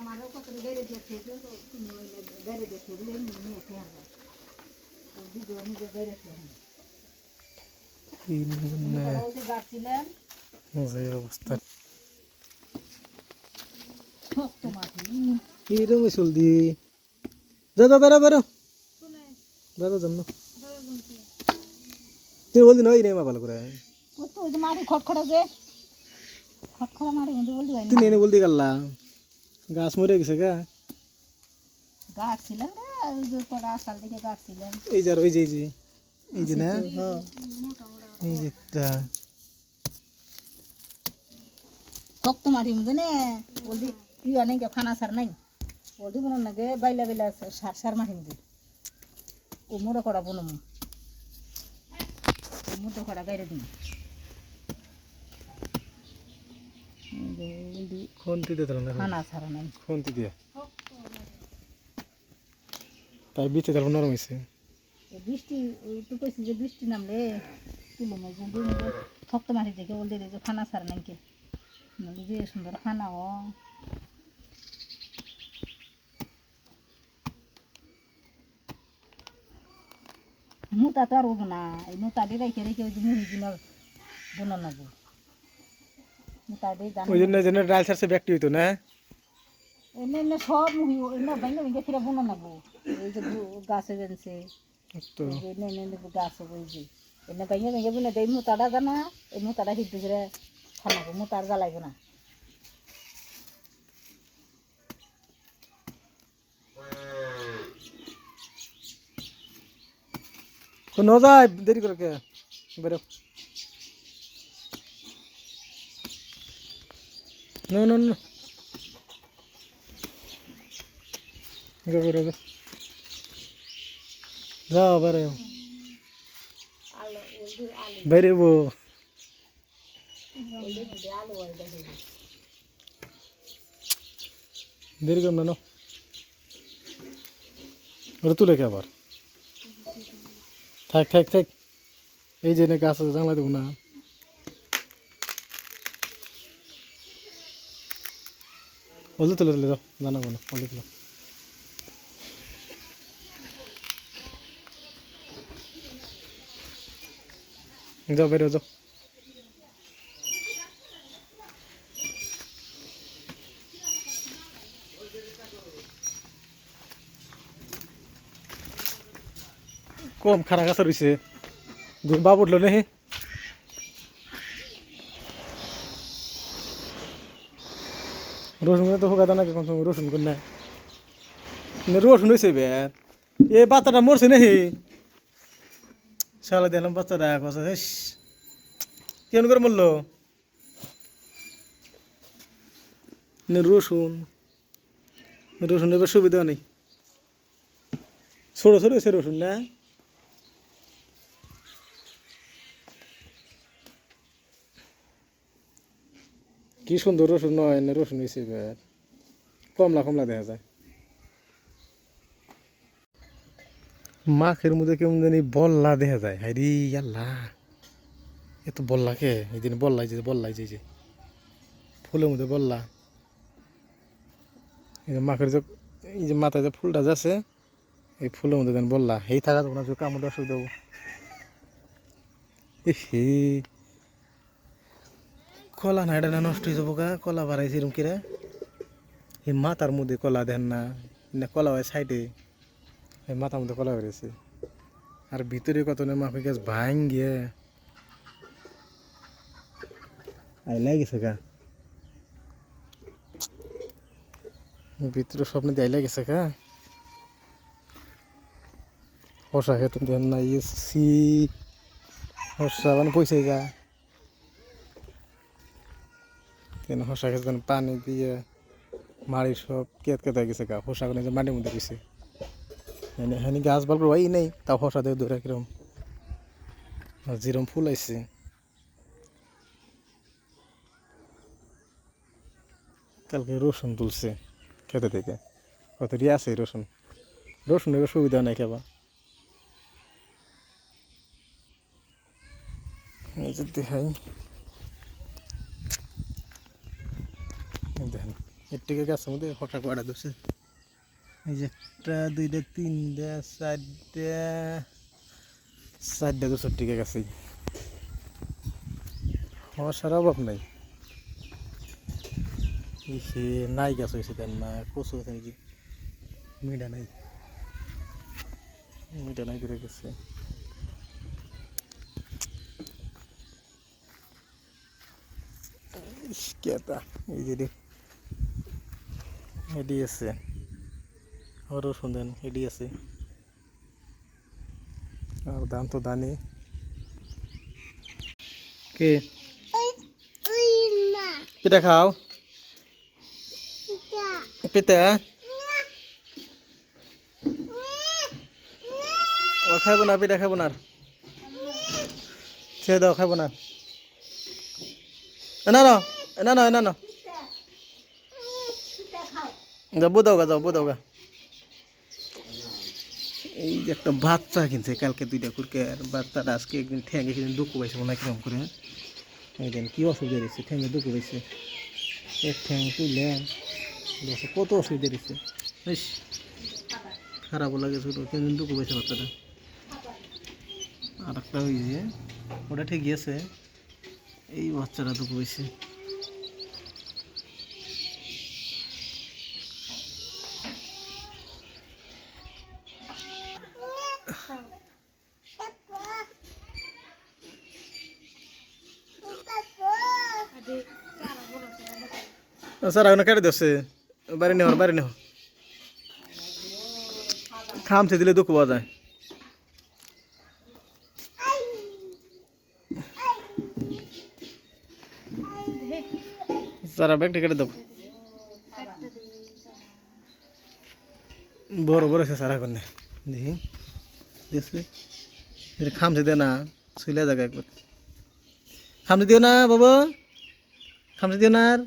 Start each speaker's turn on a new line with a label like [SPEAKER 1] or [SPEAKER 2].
[SPEAKER 1] আমারও কত বেড়ে দিয়েছে তুমি বেড়ে দিয়েছে বলে নিয়ে আমরা দিদি নিজে বেড়েছে গাছিলেন
[SPEAKER 2] অবস্থা
[SPEAKER 1] শক্ত
[SPEAKER 2] চলদি যা যা বেরো বেরো বেরো যাম না তুই বলদি নই রে মা ভালো করে
[SPEAKER 1] যে মাটি খটখটা যে খটখটা
[SPEAKER 2] এনে বলদি গাল্লা গাছ মরে গেছে গা।
[SPEAKER 1] গাছ ছিলেন
[SPEAKER 2] এই যে ওই যে এই যে এই যে না? এই যে
[SPEAKER 1] শক্ত মাটি মধ্যে নে বলদি তুই অনেক খানা সার নাই। বলদি মনে নাগে বাইলা বাইলা সার সার মাটি মধ্যে। ও করা বনম। ও মোটো করা গাইরে দিন। বলদি
[SPEAKER 2] খন্তি দিয়ে দিলাম না
[SPEAKER 1] খানা সার নাই।
[SPEAKER 2] খন্তি দিয়ে। তাই নরম হয়েছে।
[SPEAKER 1] বৃষ্টি যে বৃষ্টি নামলে তুলো শক্ত মাটি খানা সার নাই কে। বলি যে সুন্দর খানা ও। মুতা তো আর না এই মুতা দিয়ে রেখে রেখে মুড়ি দিন বোনা জানো
[SPEAKER 2] ওই জন্য যেন ডাল ছাড়ছে ব্যাগটি হইতো না।
[SPEAKER 1] এনে এনে সব মুড়ি এনে ভেঙে ভেঙে ফিরে বোনা নেব এই যে গু- গাছে বেনছে
[SPEAKER 2] তো
[SPEAKER 1] এনে এনে এনে গাছ ওই যে। এনে ভেঙে ভেঙে বোনা দেয় মুতাটা জানা এই মুতাটা সিদ্ধ করে খানাবো মুতার জ্বালাইবো না।
[SPEAKER 2] তো ন যায় দেরি করে কে? বেরো No, no, no. Go, go, go. যাও বেরো বেরোবো দেরি করো না ওটা তুলে কে আবার থাক থাক থাক এই যে গাছ আছে জানলা দেবো না হলদি তুলে তুলে যাও জানাব না তুলো যাও বেরো যাও কম খারা কাছে রয়েছে দুই বাপ উঠল রসুন তো হোকা নাকি কম সময় রসুন করে না রসুন হয়েছে বের এ বাচ্চাটা মরছে নেহি সালা দিলাম বাচ্চাটা কথা হেস কেন করে মরলো? রসুন। রসুন এবার সুবিধা নেই। ছোটো ছোটো হয়েছে রসুন, না? কি সুন্দর রসুন, নয় রসুন হয়েছে এবার। কমলা কমলা দেখা যায়। মাখের মধ্যে কেমন জানি বল্লা দেখা যায়। হাইরি আল্লাহ। এত বল্লা কে? এই দিন বল্লাই যে বল্লাই যে ফুলের মধ্যে বল্লা। এই যে মাখের যে, এই যে মাথায় যে ফুলটা যাচ্ছে এই ফুলের মধ্যে যেন বললা। এই থাকা তখন যে কামড় অসুবিধা হে। কলা না এটা নষ্ট হয়ে যাব গা কলা বাড়াইছে এরকম কিরা? এই মাথার মধ্যে কলা দেন না। না কলা হয় সাইডে। এই মাথার মধ্যে কলা বেরিয়েছে আর ভিতরে কত না মাফি গাছ ভাঙ গিয়ে আই লাগেছে গা। ভিতরে স্বপ্নে দিয়ে লাগেছে গা। হসা খেতে দেন না ইয়ে সি হসা মানে পয়সা গা। কেন হসা দেন পানি দিয়ে মারি সব কেত কেতা গেছে গা হসা করে যে মাটির মধ্যে গেছে এখানে গাছ বাল হয় নেই, তাও হসা দিয়ে ধরে কিরম। যেরম ফুল আইছে। কালকে রসুন তুলছে খেতে থেকে। কত রিয়া আছে রসুন? রসুনের সুবিধা নাই খাবা এই যে দেখেন। এর থেকে গাছের মধ্যে হঠা কয়টা ধরছে? এই যে একটা দুইটা তিনটা চারটা চারটা দুশো টিকে গেছে। হসার অভাব নাই। সে নাই গাছ হয়েছে তার না কচু আছে নাকি? মিডা নাই। মিডা নাই করে গেছে। কেতা এই যে দেখ। এডি আছে আরও সুন্দর এডি আছে আর দাম তো দানি কে? পিঠা খাও। পিঠা? ও খাইব না, পিঠা খাইব না। ছেড়ে দাও, খাইব না। না না না না না। যাব দাও গা যাব দাও গা এই যে একটা বাচ্চা কিনছে, কালকে দুইটা কুরকে আর বাচ্চাটা আজকে একদিন ঠ্যাঙ্গে সেদিন দুঃখ পাইছে মনে কিরম করে। একদিন কি অসুবিধা রয়েছে ঠ্যাঙ্গে দুঃখ পাইছে। এক ঠ্যাং তুলে দেখো কত অসুবিধা রয়েছে বেশ খারাপও লাগে ছোটো কেমন দুঃখ পাইছে বাচ্চাটা। আর একটা ওই যে, ওটা ঠিক গেছে এই বাচ্চাটা দুঃখ পাইছে। স্যার এখন কেটে দিচ্ছে বাড়ি নেওয়ার বাড়ি নেওয়া খামছে দিলে দুঃখ পাওয়া যায়। সারা ব্যাগটা কেটে দেবো বড় বড় সারা করলে দেখি। দেখছি। এটা খামছে দে না, শুইলে জায়গা একবার। খামছে দিও না, বাবা। খামছে দিও না আর।